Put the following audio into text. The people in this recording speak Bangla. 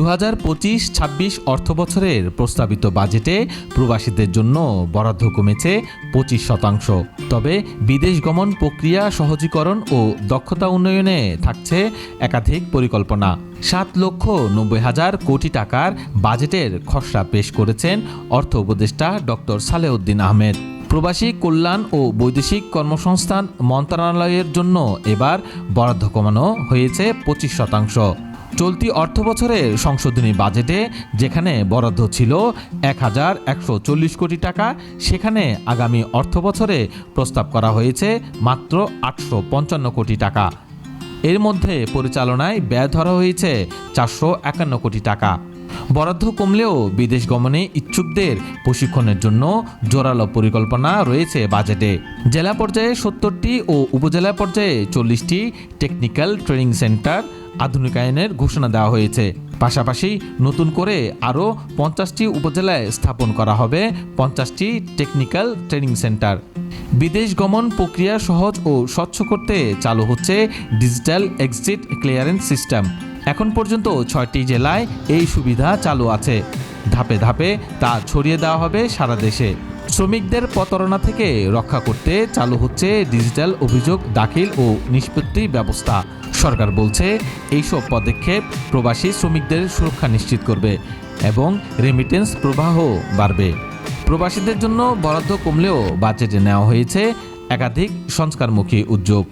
দু হাজার পঁচিশ ছাব্বিশ অর্থ বছরের প্রস্তাবিত বাজেটে প্রবাসীদের জন্য বরাদ্দ কমেছে পঁচিশ শতাংশ। তবে বিদেশ গমন প্রক্রিয়া সহজীকরণ ও দক্ষতা উন্নয়নে থাকছে একাধিক পরিকল্পনা। সাত লক্ষ নব্বই হাজার কোটি টাকার বাজেটের খসড়া পেশ করেছেন অর্থ উপদেষ্টা ডক্টর সালেউদ্দিন আহমেদ। প্রবাসী কল্যাণ ও বৈদেশিক কর্মসংস্থান মন্ত্রণালয়ের জন্য এবার বরাদ্দ কমানো হয়েছে পঁচিশ শতাংশ। চলতি অর্থ বছরের সংশোধনী বাজেটে যেখানে বরাদ্দ ছিল এক হাজার একশো চল্লিশ কোটি টাকা, সেখানে আগামী অর্থ বছরে প্রস্তাব করা হয়েছে মাত্র আটশো পঞ্চান্ন কোটি টাকা। এর মধ্যে পরিচালনায় ব্যয় ধরা হয়েছে চারশো একান্ন কোটি টাকা। বরাদ্দ কমলেও বিদেশ গমনে ইচ্ছুকদের প্রশিক্ষণের জন্য জোরালো পরিকল্পনা রয়েছে বাজেটে। জেলা পর্যায়ে সত্তরটি ও উপজেলা পর্যায়ে চল্লিশটি টেকনিক্যাল ট্রেনিং সেন্টার আধুনিকায়নের ঘোষণা দেওয়া হয়েছে। পাশাপাশি নতুন করে আরও পঞ্চাশটি উপজেলায় স্থাপন করা হবে পঞ্চাশটি টেকনিক্যাল ট্রেনিং সেন্টার। বিদেশ গমন প্রক্রিয়া সহজ ও স্বচ্ছ করতে চালু হচ্ছে ডিজিটাল এক্সিট ক্লিয়ারেন্স সিস্টেম। এখন পর্যন্ত ছয়টি জেলায় এই সুবিধা চালু আছে। ধাপে ধাপে তা ছড়িয়ে দেওয়া হবে সারা দেশে। শ্রমিকদের প্রতারণা থেকে রক্ষা করতে চালু হচ্ছে ডিজিটাল অভিযোগ, দাখিল ও নিষ্পত্তি ব্যবস্থা। সরকার বলছে, এইসব পদক্ষেপ প্রবাসী শ্রমিকদের সুরক্ষা নিশ্চিত করবে এবং রেমিটেন্স প্রবাহ বাড়বে। প্রবাসীদের জন্য বরাদ্দ কমলেও বাজেটে নেওয়া হয়েছে একাধিক সংস্কারমুখী উদ্যোগ।